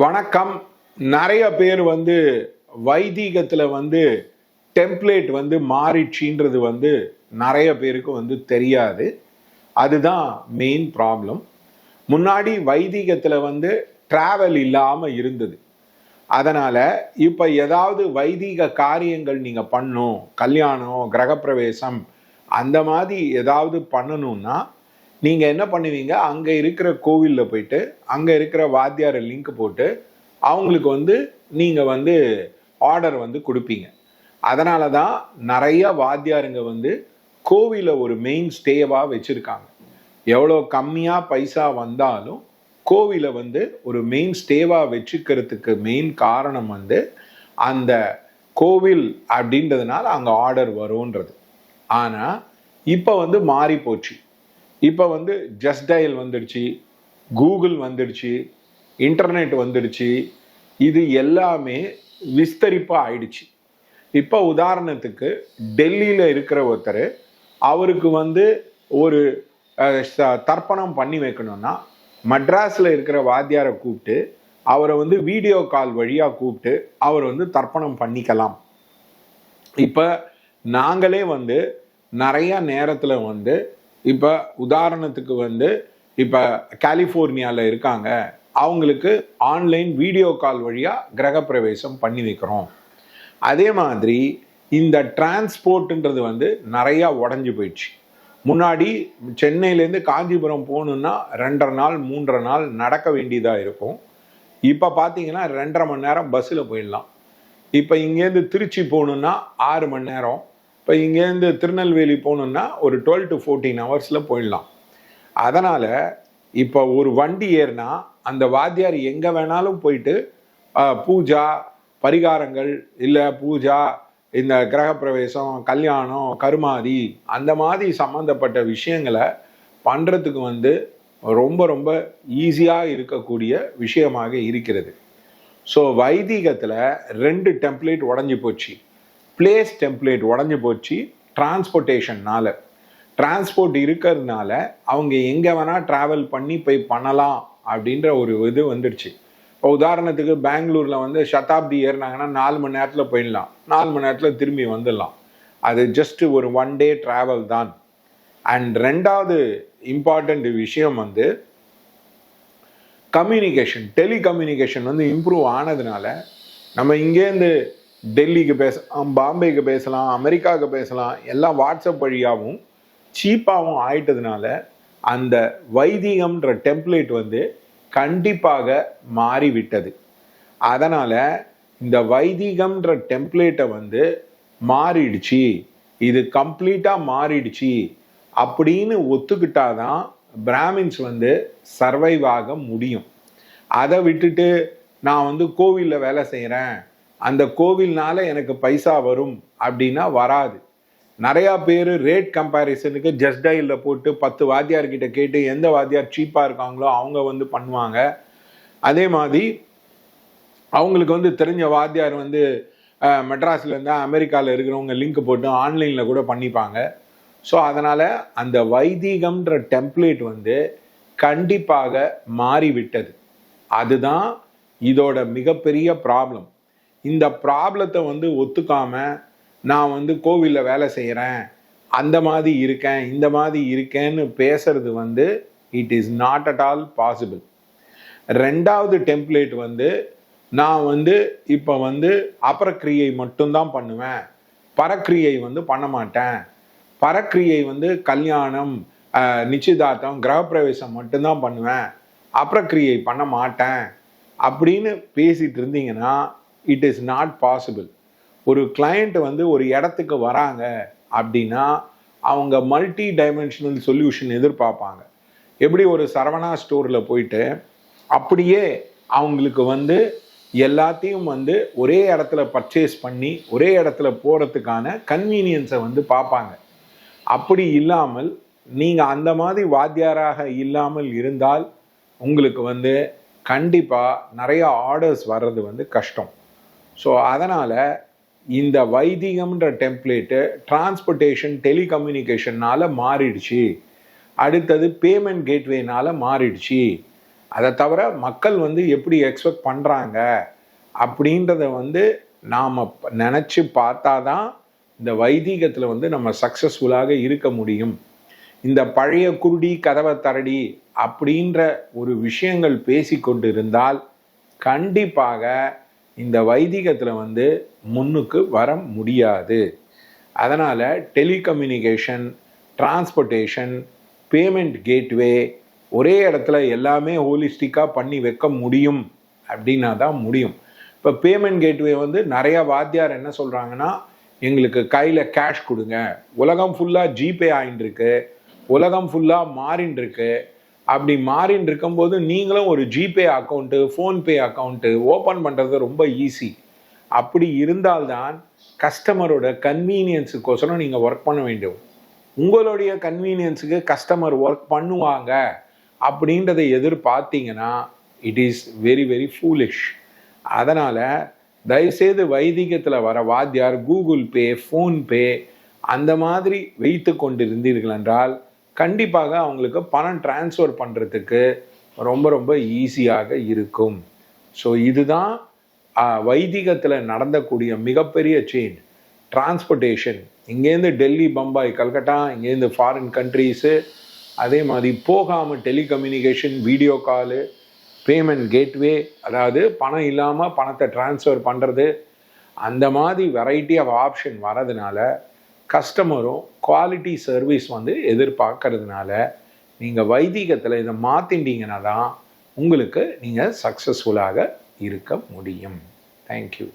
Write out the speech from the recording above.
வணக்கம். நிறைய பேர் வந்து வைதீகத்தில் வந்து டெம்ப்ளேட் வந்து மாறிடுச்சின்றது வந்து நிறைய பேருக்கு வந்து தெரியாது. அதுதான் மெயின் ப்ராப்ளம் முன்னாடி வைதீகத்தில் வந்து ட்ராவல் இல்லாமல் இருந்தது. அதனால் இப்போ ஏதாவது வைதீக காரியங்கள் நீங்கள் பண்ணும் கல்யாணம் கிரகப்பிரவேசம் அந்த மாதிரி ஏதாவது பண்ணணும்னா நீங்கள் என்ன பண்ணுவீங்க? அங்கே இருக்கிற கோவிலில் போயிட்டு அங்கே இருக்கிற வாத்தியாரை லிங்க் போட்டு அவங்களுக்கு வந்து நீங்கள் வந்து ஆர்டர் வந்து கொடுப்பீங்க. அதனால தான் நிறைய வாத்தியாருங்க வந்து கோவிலை ஒரு மெயின் ஸ்டேவாக வச்சுருக்காங்க. எவ்வளோ கம்மியாக பைசா வந்தாலும் கோவிலை வந்து ஒரு மெயின் ஸ்டேவாக வச்சுக்கிறதுக்கு மெயின் காரணம் வந்து அந்த கோவில் அப்படின்றதுனால அங்கே ஆர்டர் வரும்ன்றது. ஆனால் இப்போ வந்து மாறி போச்சு இப்போ வந்து ஜஸ்ட் டயல் வந்துடுச்சு கூகுள் வந்துடுச்சு இன்டர்நெட் வந்துடுச்சு. இது எல்லாமே விஸ்தரிப்பாக ஆயிடுச்சு. இப்போ உதாரணத்துக்கு டெல்லியில் இருக்கிற ஒருத்தர் அவருக்கு வந்து ஒரு தர்ப்பணம் பண்ணி வைக்கணும்னா மட்ராஸில் இருக்கிற வாத்தியாரை கூப்பிட்டு அவரை வந்து வீடியோ கால் வழியாக கூப்பிட்டு அவர் வந்து தர்ப்பணம் பண்ணிக்கலாம். இப்போ நாங்களே வந்து நிறையா நேரத்தில் வந்து இப்போ உதாரணத்துக்கு வந்து இப்போ கலிஃபோர்னியாவில் இருக்காங்க. அவங்களுக்கு ஆன்லைன் வீடியோ கால் வழியாக கிரகப்பிரவேசம் பண்ணி வைக்கிறோம். அதே மாதிரி இந்த டிரான்ஸ்போர்ட்டுன்றது வந்து நிறையா உடஞ்சி போயிடுச்சு. முன்னாடி சென்னையிலேருந்து காஞ்சிபுரம் போகணுன்னா ரெண்டரை நாள் மூன்றரை நாள் நடக்க வேண்டியதாக இருக்கும். இப்போ பார்த்தீங்கன்னா ரெண்டரை மணி நேரம் பஸ்ஸில் போயிடலாம். இப்போ இங்கேருந்து திருச்சி போகணுன்னா ஆறு மணி நேரம். இப்போ இங்கேருந்து திருநெல்வேலி போகணுன்னா ஒரு டுவெல் டு ஃபோர்டீன் ஹவர்ஸில் போயிடலாம். அதனால் இப்போ ஒரு வண்டி ஏறினா அந்த வாத்தியார் எங்கே வேணாலும் போயிட்டு பூஜா பரிகாரங்கள் இல்லை பூஜா இந்த கிரகப்பிரவேசம் கல்யாணம் கருமாதி அந்த மாதிரி சம்மந்தப்பட்ட விஷயங்களை பண்ணுறதுக்கு வந்து ரொம்ப ரொம்ப ஈஸியாக இருக்கக்கூடிய விஷயமாக இருக்கிறது. ஸோ வைதீகத்தில் ரெண்டு டெம்ப்ளேட் உடஞ்சி போச்சு. பிளேஸ் டெம்ப்ளேட் உடஞ்சி போச்சு டிரான்ஸ்போர்ட்டேஷன்னால் டிரான்ஸ்போர்ட் இருக்கிறதுனால அவங்க எங்கே வேணால் ட்ராவல் பண்ணி போய் பண்ணலாம் அப்படின்ற ஒரு இது வந்துடுச்சு. இப்போ உதாரணத்துக்கு பெங்களூரில் வந்து சதாப்தி ஏறினாங்கன்னா நாலு மணி நேரத்தில் போயிடலாம். நாலு மணி நேரத்தில் திரும்பி வந்துடலாம். அது ஜஸ்ட் ஒரு ஒன் டே ட்ராவல் தான். அண்ட் ரெண்டாவது இம்பார்ட்டண்ட் விஷயம் வந்து கம்யூனிகேஷன் டெலிகம்யூனிகேஷன் வந்து இம்ப்ரூவ் ஆனதுனால நம்ம இங்கேருந்து டெல்லிக்கு பேசலாம் பாம்பேக்கு பேசலாம் அமெரிக்காவுக்கு பேசலாம் எல்லாம் வாட்ஸ்அப் வழியாகவும் சீப்பாகவும் ஆயிட்டதுனால அந்த வைதிகம்ன்ற டெம்ப்ளேட் வந்து கண்டிப்பாக மாறிவிட்டது. அதனால் இந்த வைதிகம்ன்ற டெம்ப்ளேட்டை வந்து மாறிடுச்சு. இது கம்ப்ளீட்டாக மாறிடுச்சு அப்படின்னு ஒத்துக்கிட்டாதான் பிராமின்ஸ் வந்து சர்வைவ் ஆக முடியும். அதை விட்டுட்டு நான் வந்து கோவிலில் வேலை செய்கிறேன் அந்த கோவில்னால எனக்கு பைசா வரும் அப்படின்னா வராது. நிறையா பேர் ரேட் கம்பேரிசனுக்கு ஜஸ்ட் டயலில் போட்டு பத்து வாத்தியார்கிட்ட கேட்டு எந்த வாத்தியார் சீப்பாக இருக்காங்களோ அவங்க வந்து பண்ணுவாங்க. அதே மாதிரி அவங்களுக்கு வந்து தெரிஞ்ச வாத்தியார் வந்து மெட்ராஸில் இருந்தால் அமெரிக்காவில் இருக்கிறவங்க லிங்க் போட்டு ஆன்லைனில் கூட பண்ணிப்பாங்க. ஸோ அதனால் அந்த வைதீகம்ன்ற டெம்ப்ளேட் வந்து கண்டிப்பாக மாறிவிட்டது. அதுதான் இதோட மிகப்பெரிய ப்ராப்ளம் இந்த ப்ராப்ளத்தை வந்து ஒத்துக்காம நான் வந்து கோவிலில் வேலை செய்கிறேன் அந்த மாதிரி இருக்கேன் இந்த மாதிரி இருக்கேன்னு பேசுறது வந்து it is not at all possible ரெண்டாவது டெம்ப்ளேட் வந்து நான் வந்து இப்போ வந்து அபரக்கிரியை மட்டும்தான் பண்ணுவேன். பரக்கிரியை வந்து பண்ண மாட்டேன். பரக்கிரியை வந்து கல்யாணம் நிச்சயதார்த்தம் கிரகப்பிரவேசம் மட்டும்தான் பண்ணுவேன். அபரக்கிரியை பண்ண மாட்டேன். அப்படின்னு பேசிட்டு இருந்தீங்கன்னா இட் இஸ் நாட் பாசிபிள் ஒரு கிளையண்ட் வந்து ஒரு இடத்துக்கு வராங்க அப்படின்னா அவங்க மல்டி டைமென்ஷனல் சொல்யூஷன் எதிர்பார்ப்பாங்க. எப்படி ஒரு சரவணா ஸ்டோரில் போயிட்டு அப்படியே அவங்களுக்கு வந்து எல்லாத்தையும் வந்து ஒரே இடத்துல பர்ச்சேஸ் பண்ணி ஒரே இடத்துல போகிறதுக்கான கன்வீனியன்ஸை வந்து பார்ப்பாங்க. அப்படி இல்லாமல் நீங்கள் அந்த மாதிரி வாத்தியாராக இல்லாமல் இருந்தால் உங்களுக்கு வந்து கண்டிப்பாக நிறைய ஆர்டர்ஸ் வர்றது வந்து கஷ்டம். ஸோ அதனால் இந்த வைதிகம்ன்ற டெம்ப்ளேட்டு டிரான்ஸ்போர்ட்டேஷன் டெலிகம்யூனிகேஷன்னால் மாறிடுச்சு. அடுத்தது பேமெண்ட் கேட்வேனால் மாறிடுச்சு. அதை தவிர மக்கள் வந்து எப்படி எக்ஸ்பெக்ட் பண்ணுறாங்க அப்படின்றத வந்து நாம் நினச்சி பார்த்தா தான் இந்த வைதீகத்தில் வந்து நம்ம சக்ஸஸ்ஃபுல்லாக இருக்க முடியும். இந்த பழைய குருடி கதவை தரடி அப்படின்ற ஒரு விஷயங்கள் பேசிக்கொண்டு இருந்தால் கண்டிப்பாக இந்த வைதிகத்தில் வந்து முன்னுக்கு வர முடியாது. அதனால் டெலிகம்யூனிகேஷன் டிரான்ஸ்போர்ட்டேஷன் பேமெண்ட் கேட்வே ஒரே இடத்துல எல்லாமே ஹோலிஸ்டிக்காக பண்ணி வைக்க முடியும் அப்படின்னா தான் முடியும். இப்போ பேமெண்ட் கேட்வே வந்து நிறைய வாத்தியார் என்ன சொல்கிறாங்கன்னா எங்களுக்கு கையில் கேஷ் கொடுங்க. உலகம் ஃபுல்லாக ஜிபே ஆகிட்டு இருக்கு உலகம் ஃபுல்லாக மாறின்னுருக்கு அப்படி மாறின்னு இருக்கும்போது நீங்களும் ஒரு GPay account PhonePe account open பண்ணுறது ரொம்ப ஈஸி. அப்படி இருந்தால்தான் கஸ்டமரோட கன்வீனியன்ஸுக்கோசரம் நீங்கள் ஒர்க் பண்ண வேண்டும். உங்களுடைய கன்வீனியன்ஸுக்கு கஸ்டமர் ஒர்க் பண்ணுவாங்க அப்படின்றதை எதிர்பார்த்தீங்கன்னா it is very very foolish அதனால் தயவுசெய்து வைதிகத்தில் வர வாத்தியார் கூகுள் பே ஃபோன்பே அந்த மாதிரி வைத்து கொண்டிருந்தீர்கள் என்றால் கண்டிப்பாக அவங்களுக்கு பணம் டிரான்ஸ்ஃபர் பண்ணுறதுக்கு ரொம்ப ரொம்ப ஈஸியாக இருக்கும். ஸோ இதுதான் வைதிகத்தில் நடந்தக்கூடிய மிகப்பெரிய சேஞ்ச் டிரான்ஸ்போர்ட்டேஷன் இங்கேருந்து டெல்லி பம்பாய் கல்கட்டா இங்கேருந்து ஃபாரின் கண்ட்ரீஸு அதே மாதிரி போகாமல் telecommunication video call payment gateway அதாவது பணம் இல்லாமல் பணத்தை டிரான்ஸ்ஃபர் பண்ணுறது அந்த மாதிரி வெரைட்டி ஆஃப் ஆப்ஷன் வரதுனால கஸ்டமரும் குவாலிட்டி சர்வீஸ் வந்து எதிர்பார்க்கறதுனால நீங்கள் வைதிகத்தில் இதை மாற்றிட்டீங்கன்னா தான் உங்களுக்கு நீங்கள் சக்ஸஸ்ஃபுல்லாக இருக்க முடியும். தேங்க்யூ